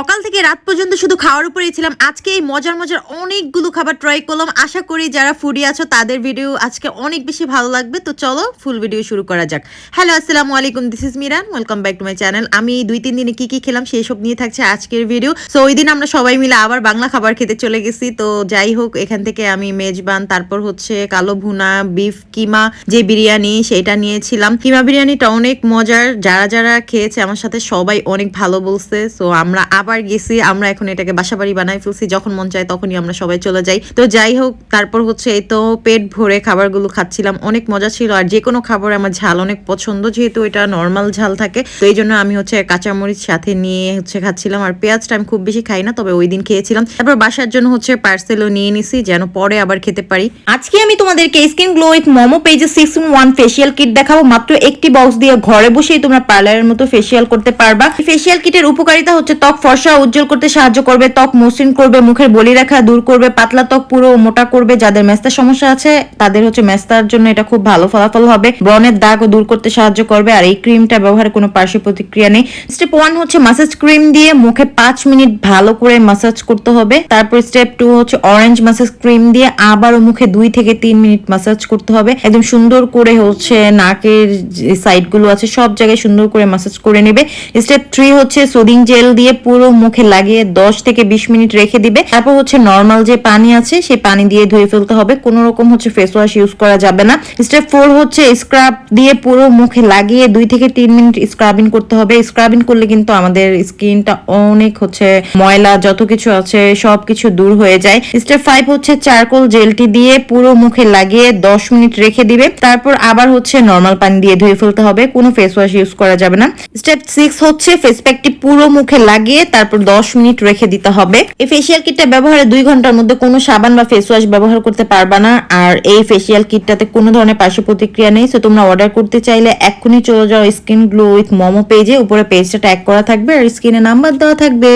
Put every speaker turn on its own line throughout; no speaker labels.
সকাল থেকে রাত পর্যন্ত শুধু খাওয়ার উপরেই ছিলাম। আজকে এই মজার মজার অনেকগুলো খাবার ট্রাই করলাম। আশা করি যারা ফুডি আছো, তাদের ভিডিও আজকে অনেক বেশি ভালো লাগবে। তো চলো ফুল ভিডিও শুরু করা যাক। হ্যালো আসসালামু আলাইকুম this is Miran welcome back to my channel আমি দুই তিন দিনে কি কি খেলাম সেই সব নিয়ে থাকছে আজকের ভিডিও সো ওই দিন আমরা সবাই মিলে আবার বাংলা খাবার খেতে চলে গেছি। তো যাই হোক, এখান থেকে আমি মেজবান, তারপর হচ্ছে কালো ভুনা বিফ কিমা, যে বিরিয়ানি সেটা নিয়েছিলাম। কিমা বিরিয়ানিটা অনেক মজার। যারা যারা খেয়েছে, আমার সাথে সবাই অনেক ভালো বলছে। সো আমরা আবার গেছি, আমরা এখন এটাকে বাসাবাড়ি বানাই ফেলছি, যখন মন চায় তখনই আমরা সবাই চলে যাই। তো যাই হোক, তারপর হচ্ছে এই তো পেট ভরে খাবারগুলো খাচ্ছিলাম, অনেক মজা ছিল আর যে কোনো খাবার আমার ঝাল অনেক পছন্দ, যেহেতু এটা নর্মাল ঝাল থাকে। তো এই জন্য আমি হচ্ছে কাঁচামরিচ সাথে নিয়ে হচ্ছে খাচ্ছিলাম আর পেঁয়াজটা আমি খুব বেশি খাই না, তবে ওই দিন খেয়েছিলাম। তারপর বাসার জন্য হচ্ছে পার্সেলও নিয়ে নিছি, যেন পরে আবার খেতে পারি।
আজকে আমি তোমাদেরকে স্কিন গ্লো উইথ মোমো পেজে six in one facial kit দেখাবো। মাত্র একটি বক্স দিয়ে ঘরে বসেই তোমরা পার্লারের মতো ফেসিয়াল করতে পারবা। ফেসিয়াল কিটের উপকারিতা হচ্ছে ত্বক ফর্সা ও উজ্জ্বল করতে সাহায্য করবে, ত্বক মসৃণ করবে, মুখের বলি রেখা দূর করবে, পাতলা ত্বক পুরো মোটা করবে। যাদের মেস্তার সমস্যা আছে, তাদের হচ্ছে মেস্তার জন্য এটা খুব ভালো ফলাফল হবে। ব্রণের দাগও দূর করতে সাহায্য করবে, আর এই ক্রিমটা ব্যবহারে কোনো পার্শ্ব প্রতিক্রিয়া নেই। স্টেপ ওয়ান হচ্ছে মাসাজ ক্রিম দিয়ে মুখে পাঁচ মিনিট ভালো করে মাসাজ করতে হবে। তারপর স্টেপ টু হচ্ছে অরেঞ্জ মাসাজ ক্রিম দিয়ে আবারও মুখে দুই থেকে তিন মিনিট মাসাজ করতে হবে। একদম সুন্দর করে হচ্ছে নাকের যে সাইডগুলো আছে, সব জায়গায় সুন্দর করে মাসাজ করে নেবে। স্টেপ থ্রি হচ্ছে সোদিং জেল দিয়ে পুরো মুখে লাগিয়ে দশ থেকে বিশ মিনিট রেখে দিবে। তারপর হচ্ছে নর্মাল যে পানি আছে, সেই পানি দিয়ে ধুয়ে ফেলতে হবে। কোনো রকম হচ্ছে ফেস ওয়াশ ইউজ করা যাবে না। স্টেপ ফোর হচ্ছে স্ক্রাব দিয়ে পুরো মুখে লাগিয়ে দুই থেকে তিন মিনিট স্ক্রাবিং করতে হবে। স্ক্রাবিং করলে কিন্তু আমাদের স্কিনটা অনেক হচ্ছে ময়লা যত কিছু আছে, সব কিছু দূর হয়ে যায়। স্টেপ ফাইভ হচ্ছে চারকোল জেলটি দিয়ে পুরো মুখে লাগিয়ে দশ মিনিট রেখে দিবে। তারপর আবার হচ্ছে নর্মাল পানি দিয়ে ধুয়ে ফেলতে হবে। কোনো ফেস ওয়াশ ইউজ করা যাবে না। স্টেপ সিক্স হচ্ছে ফেস প্যাকটি পুরো মুখে লাগিয়ে তারপর দশ মিনিট রেখে দিতে হবে। এই ফেসিয়াল কিটটা ব্যবহারে দুই ঘণ্টার মধ্যে কোনো সাবান বা ফেস ওয়াশ ব্যবহার করতে পারবা না। আর এই ফেসিয়াল কিটটাতে কোনো ধরনের পার্শ্ব প্রতিক্রিয়া নেই। সো তোমরা অর্ডার করতে চাইলে এক্ষুনি চলে যাও স্কিন গ্লো উইথ মোমো পেজে উপরে পেজটা ট্যাগ করা থাকবে আর স্ক্রিনে নাম্বার দেওয়া থাকবে।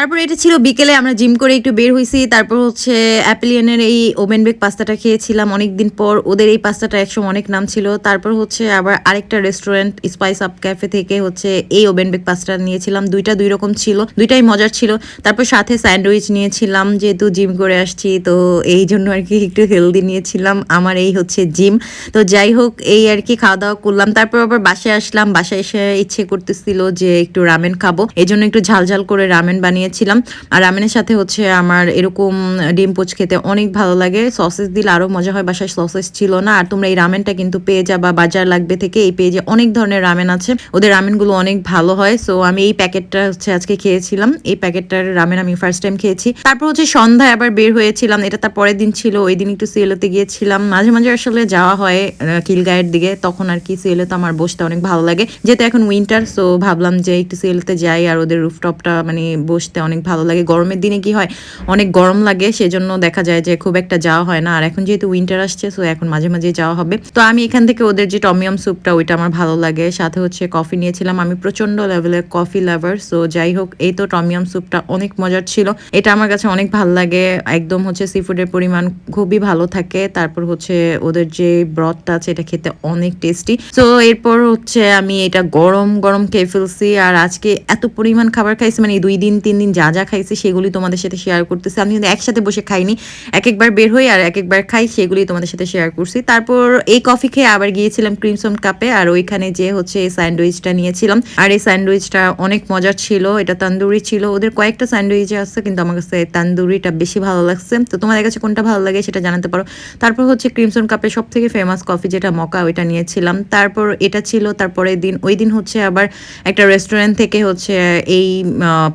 তারপর এটা ছিল বিকেলে, আমরা জিম করে একটু বের হয়েছি তারপর হচ্ছে অ্যাপিলিয়নের এই ওভেন বেক পাস্তাটা খেয়েছিলাম অনেকদিন পর। ওদের এই পাস্তাটা একসময় অনেক নাম ছিল। তারপর হচ্ছে আবার আরেকটা রেস্টুরেন্ট, স্পাইস আপ ক্যাফে থেকে হচ্ছে এই ওভেন বেক পাস্তা নিয়েছিলাম। দুইটা দুই রকম ছিল, দুইটাই মজার ছিল। তারপর সাথে স্যান্ডউইচ নিয়েছিলাম, যেহেতু জিম করে আসছি, তো এই জন্য আর কি একটু হেলদি নিয়েছিলাম। আমার এই হচ্ছে জিম। তো যাই হোক, এই আর কি খাওয়া দাওয়া করলাম। তারপর আবার বাসায় আসলাম। বাসায় এসে ইচ্ছে করতেছিল যে একটু রামেন খাব। এই জন্য একটু ঝাল ঝাল করে রামেন বানিয়েছিলাম। আর রামেনের সাথে হচ্ছে আমার এরকম ডিম পোচ খেতে অনেক ভালো লাগে। সসেস দিলে আরও মজা হয় বাসায় সসেস ছিল না। আর তোমরা এই রামেনটা কিন্তু পেয়ে যাবা বাজার লাগবে থেকে। এই পেজে অনেক ধরনের রামেন আছে। ওদের রামেনগুলো অনেক ভালো হয়। সো আমি এই প্যাকেটটা হচ্ছে আজকে খেয়েছিলাম। এই প্যাকেটটার রামেন আমি ফার্স্ট টাইম খেয়েছি। তারপর হচ্ছে সন্ধ্যায় আবার বের হয়েছিলাম। এটা তার পরের দিন ছিল। ওই দিন একটু সিএলওতে গিয়েছিলাম। মাঝে মাঝে আসলে যাওয়া হয় আহ, খিলগাঁয়ের দিকে। তখন আর কি সিএলওতে আমার বসতে অনেক ভালো লাগে। যেহেতু এখন উইন্টার সো ভাবলাম যে একটু সিএলওতে যাই আর ওদের রুফটপটা মানে বসতে অনেক ভালো লাগে। গরমের দিনে কি হয়, অনেক গরম লাগে, সেজন্য দেখা যায় যে খুব একটা যাওয়া হয় না। আর এখন যেহেতু উইন্টার আসছে সো এখন মাঝে মাঝে যাওয়া হবে। তো আমি এখান থেকে ওদের যে টমিয়াম স্যুপটা ওইটা আমার ভালো লাগে। সাথে হচ্ছে কফি নিয়েছিলাম আমি প্রচণ্ড লেভেলের কফি লাভার সো যাই হোক, এই তো টমিয়াম স্যুপটা অনেক মজার ছিল। এটা আমার কাছে অনেক ভালো লাগে। একদম হচ্ছে সি ফুডের পরিমাণ খুবই ভালো থাকে। তারপর হচ্ছে ওদের যে ব্রথটা আছে, এটা খেতে অনেক টেস্টি তো এরপর হচ্ছে আমি এটা গরম গরম খেয়ে ফেলছি। আর আজকে এত পরিমাণ খাবার খাইছি মানে দুই দিন, তিন দিন যা যা খাইছি সেগুলি তোমাদের সাথে শেয়ার করতেছি। আমি কিন্তু একসাথে বসে খাইনি। এক একবার বের হই আর এক একবার খাই, সেগুলি তোমাদের সাথে শেয়ার করছি। তারপর এই কফি খেয়ে আবার গিয়েছিলাম ক্রিমসন কাপে আর ওইখানে যে হচ্ছে এই স্যান্ডউইচটা নিয়েছিলাম। আর এই স্যান্ডউইচটা অনেক মজার ছিল, এটা তান্দুরি ছিল। ওদের কয়েকটা স্যান্ডউইচ আছে, কিন্তু আমার কাছে তান্দুরিটা বেশি ভালো লাগছে। তো তোমাদের কাছে কোনটা ভালো লাগে সেটা জানাতে পারো। তারপর হচ্ছে ক্রিমসন কাপে সব থেকে ফেমাস কফি যেটা, মকা, ওইটা নিয়েছিলাম। তারপর এটা ছিল তারপরে দিন, ওই দিন হচ্ছে আবার একটা রেস্টুরেন্ট থেকে হচ্ছে এই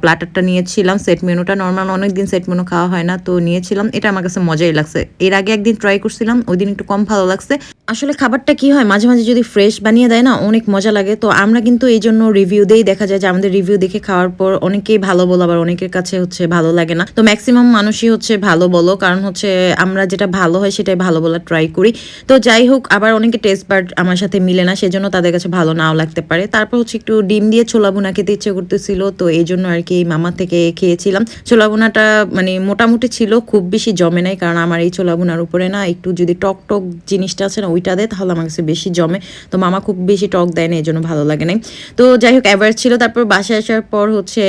প্ল্যাটারটা নিয়েছিলাম সেট মেনুটা নর্মাল অনেক দিন সেট মেনু খাওয়া হয় না, তো নিয়েছিলাম। এটা আমার কাছে মজাই লাগছে। এর আগে একদিন ট্রাই করছিলাম ওই দিন একটু কম ভালো লাগছে। আসলে খাবারটা কি হয়, মাঝে মাঝে যদি ফ্রেশ বানিয়ে দেয় না, অনেক মজা লাগে। তো আমরা কিন্তু এই জন্য রিভিউ দেই, দেখা যায় যে আমাদের রিভিউ দেখে খাওয়ার পর অনেকেই ভালো বলো, আবার অনেকের কাছে হচ্ছে ভালো লাগে না। তো ম্যাক্সিমাম মানুষই হচ্ছে ভালো বলো, কারণ হচ্ছে আমরা যেটা ভালো হয় সেটাই ভালো বলার ট্রাই করি। তো যাই হোক, আবার অনেকে টেস্ট বার্ড আমার সাথে মিলে না, সেজন্য তাদের কাছে ভালো নাও লাগতে পারে। তারপর হচ্ছে একটু ডিম দিয়ে ছোলা ভুনা খেতে ইচ্ছে করতেছিল, তো এই জন্য আর কি এই মামা থেকে খেয়েছিলাম। ছোলা বোনাটা মানে মোটামুটি ছিল, খুব বেশি জমে নাই, কারণ আমার এই ছোলা বোনার উপরে না একটু যদি টক টক জিনিসটা আছে না, ওইটা দেয়, তাহলে আমার কাছে বেশি জমে। তো মামা খুব বেশি টক দেয় না এই জন্য ভালো লাগে নাই। তো যাই হোক অ্যাভারেজ ছিল, তারপর বাসায় আসার পর হচ্ছে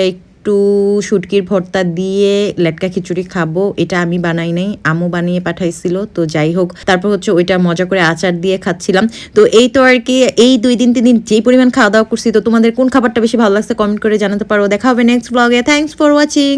একটু শুটকির ভর্তা দিয়ে লেটকা খিচুড়ি খাব, এটা আমি বানাই নাই আমু বানিয়ে পাঠাইছিল, তো যাই হোক, তারপর হচ্ছে ওইটা মজা করে আচার দিয়ে খাচ্ছিলাম। তো এই তো আর কি, এই দুই দিন, তিন দিন যেই পরিমাণ খাওয়া দাওয়া করছি, তো তোমাদের কোন খাবারটা বেশি ভালো লাগছে কমেন্ট করে জানাতে পারো। দেখা হবে নেক্সট ব্লগে থ্যাংকস ফর ওয়াচিং